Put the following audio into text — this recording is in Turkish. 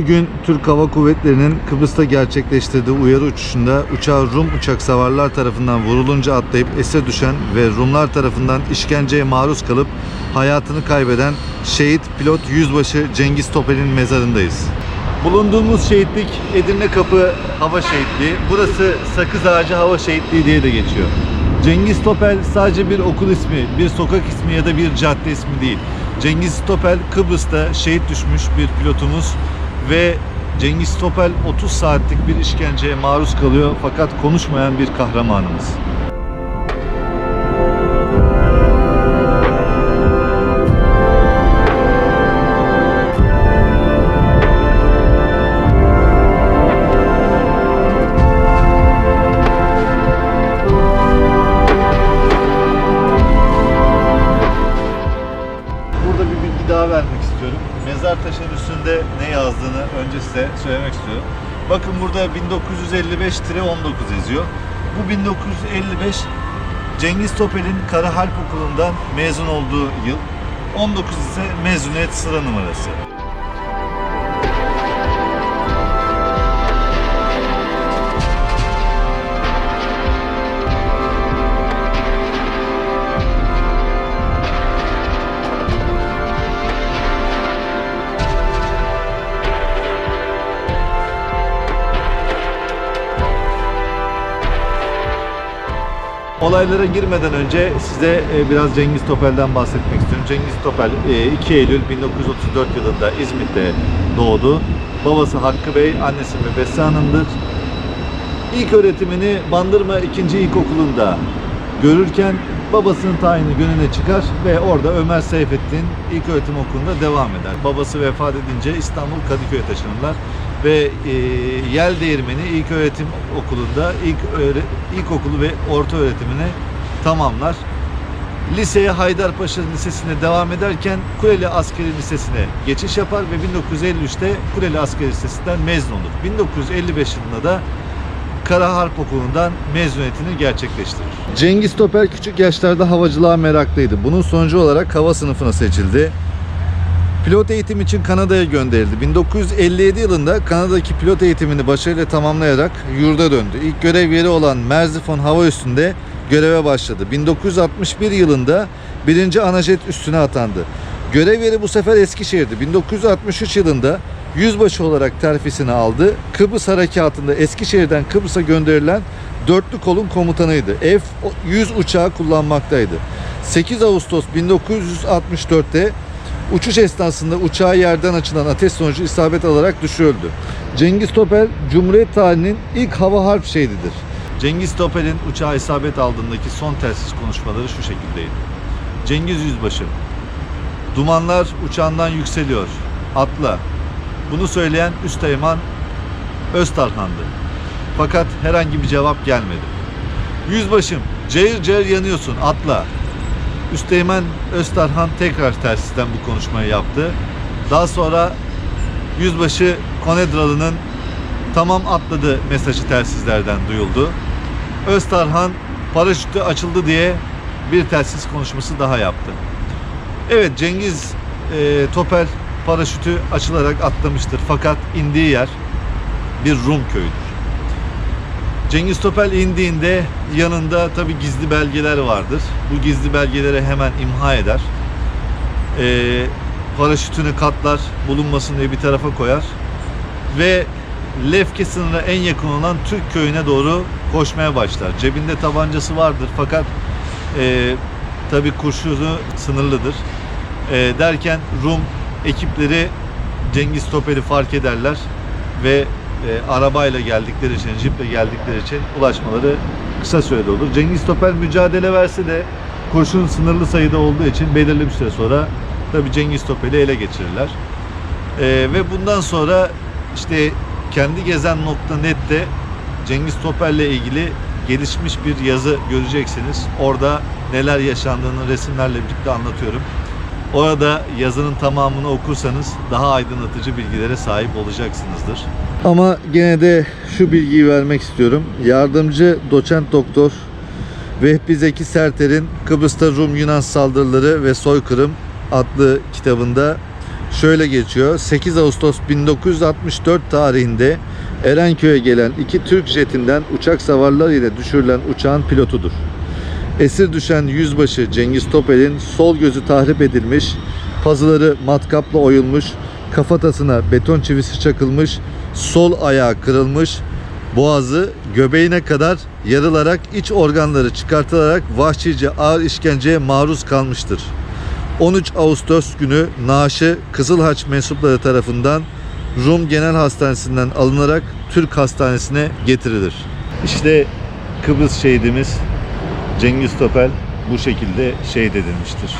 Bugün Türk Hava Kuvvetleri'nin Kıbrıs'ta gerçekleştirdiği uyarı uçuşunda uçağı Rum uçak savarlar tarafından vurulunca atlayıp esir düşen ve Rumlar tarafından işkenceye maruz kalıp hayatını kaybeden şehit pilot yüzbaşı Cengiz Topel'in mezarındayız. Bulunduğumuz şehitlik Edirne Kapı Hava Şehitliği. Burası Sakız Ağacı Hava Şehitliği diye de geçiyor. Cengiz Topel sadece bir okul ismi, bir sokak ismi ya da bir cadde ismi değil. Cengiz Topel Kıbrıs'ta şehit düşmüş bir pilotumuz ve Cengiz Topel 30 saatlik bir işkenceye maruz kalıyor fakat konuşmayan bir kahramanımız. Vermek istiyorum. Mezar taşının üstünde ne yazdığını önce size söylemek istiyorum. Bakın burada 1955-19 yazıyor. Bu 1955 Cengiz Topel'in Kara Harp Okulu'ndan mezun olduğu yıl. 19 ise mezuniyet sıra numarası. Olaylara girmeden önce size e, biraz Cengiz Topel'den bahsetmek istiyorum. Cengiz Topel e, 2 Eylül 1934 yılında İzmit'te doğdu. Babası Hakkı Bey, annesi Mübesse Hanım'dır. İlk öğretimini Bandırma 2. İlkokulu'nda görürken babasının tayini gönüne çıkar ve orada Ömer Seyfettin İlköğretim Okulu'nda devam eder. Babası vefat edince İstanbul Kadıköy'e taşınırlar ve e, Yel Değirmeni İlköğretim Okulu'nda ilk öğre, ilkokulu ve orta öğretimini tamamlar. Liseye Haydarpaşa Lisesi'ne devam ederken Kuleli Askeri Lisesi'ne geçiş yapar ve 1953'te Kuleli Askeri Lisesi'nden mezun olur. 1955 yılında da Kara Harp Okulu'ndan mezuniyetini gerçekleştirir. Cengiz Topel küçük yaşlarda havacılığa meraklıydı. Bunun sonucu olarak hava sınıfına seçildi. Pilot eğitim için Kanada'ya gönderildi. 1957 yılında Kanada'daki pilot eğitimini başarıyla tamamlayarak yurda döndü. İlk görev yeri olan Merzifon Hava Üssü'nde göreve başladı. 1961 yılında 1. Anajet üstüne atandı. Görev yeri bu sefer Eskişehir'di. 1963 yılında yüzbaşı olarak terfisini aldı. Kıbrıs Harekatı'nda Eskişehir'den Kıbrıs'a gönderilen dörtlü kolun komutanıydı. F-100 uçağı kullanmaktaydı. 8 Ağustos 1964'te Uçuş esnasında uçağı yerden açılan ateş sonucu isabet alarak düşürüldü. Cengiz Topel, Cumhuriyet tarihinin ilk hava harp şehididir. Cengiz Topel'in uçağa isabet aldığındaki son telsiz konuşmaları şu şekildeydi. Cengiz Yüzbaşı, dumanlar uçağından yükseliyor, atla. Bunu söyleyen Üsteğmen Öztarhan'dı. Fakat herhangi bir cevap gelmedi. Yüzbaşım, cayır cayır yanıyorsun, atla. Üsteğmen Öztarhan tekrar tersizden bu konuşmayı yaptı. Daha sonra Yüzbaşı Konedralı'nın tamam atladı mesajı telsizlerden duyuldu. Öztarhan paraşütü açıldı diye bir telsiz konuşması daha yaptı. Evet Cengiz e, Topel paraşütü açılarak atlamıştır fakat indiği yer bir Rum köyüdür. Cengiz Topel indiğinde yanında tabi gizli belgeler vardır. Bu gizli belgeleri hemen imha eder. Ee, paraşütünü katlar, bulunmasın diye bir tarafa koyar. Ve Lefke sınırına en yakın olan Türk köyüne doğru koşmaya başlar. Cebinde tabancası vardır fakat e, tabi kurşunu sınırlıdır. E, derken Rum ekipleri Cengiz Topel'i fark ederler ve e, arabayla geldikleri için, jiple geldikleri için ulaşmaları kısa sürede olur. Cengiz Topel mücadele verse de kurşun sınırlı sayıda olduğu için belirli bir süre sonra tabi Cengiz Topel'i ele geçirirler. E, ve bundan sonra işte kendi gezen.net'te Cengiz Topel'le ilgili gelişmiş bir yazı göreceksiniz. Orada neler yaşandığını resimlerle birlikte anlatıyorum. Orada yazının tamamını okursanız daha aydınlatıcı bilgilere sahip olacaksınızdır. Ama gene de şu bilgiyi vermek istiyorum. Yardımcı doçent doktor Vehbi Zeki Serter'in Kıbrıs'ta Rum Yunan saldırıları ve soykırım adlı kitabında şöyle geçiyor. 8 Ağustos 1964 tarihinde Erenköy'e gelen iki Türk jetinden uçak savarları ile düşürülen uçağın pilotudur. Esir düşen yüzbaşı Cengiz Topel'in sol gözü tahrip edilmiş, pazıları matkapla oyulmuş, kafatasına beton çivisi çakılmış, sol ayağı kırılmış, boğazı göbeğine kadar yarılarak iç organları çıkartılarak vahşice ağır işkenceye maruz kalmıştır. 13 Ağustos günü naaşı Kızıl Haç mensupları tarafından Rum Genel Hastanesi'nden alınarak Türk Hastanesi'ne getirilir. İşte Kıbrıs şehidimiz Cengiz Topel bu şekilde şehit edilmiştir.